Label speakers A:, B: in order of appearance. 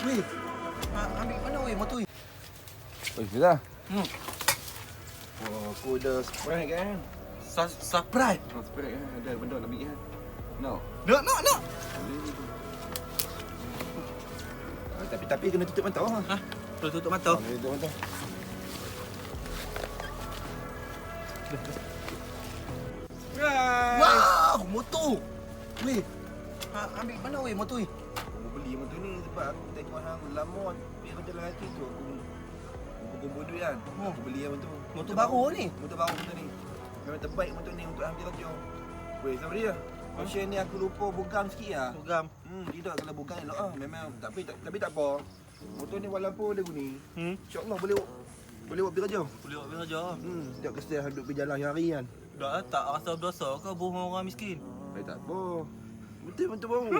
A: Weh. Ha, ambil mana weh motor weh?
B: Oi, dah.
A: Hmm.
B: Oh, aku ada spray kan.
A: Sa- surprise.
B: Oh, spray kan. Ada benda nak ambil kan. No.
A: Nak, nak, nak.
B: Ah, tapi tapi kena tutup mata. Ha.
A: Ha? Tutup tutup mata.
B: Kena tutup mata.
A: Wow, motor. Weh. Ha, ambil mana weh motor weh?
B: Aku beli motor ni sebab aku tengok hang lamon. Biar kau jalan hati tu aku aku kumpul duit kan.
A: Oh.
B: Aku beli yang motor.
A: Motor baru ni?
B: Motor baru motor ni. Memang terbaik motor ni untuk ambil kerja. Weh, sama dia. Kau share ni aku lupa bugam sikit lah.
A: Program.
B: Hmm, tidak kalau bukan elok ah. Memang tapi tak, tapi tak apa. Motor ni walaupun dia guni,
A: Hmm.
B: insya-Allah boleh boleh buat kerja.
A: Boleh buat kerja.
B: Hmm, tak kesti hidup pergi jalan hari kan.
A: Dah tak rasa berdosa ke bohong orang miskin?
B: Eh tak apa. Buti, buti ba mo?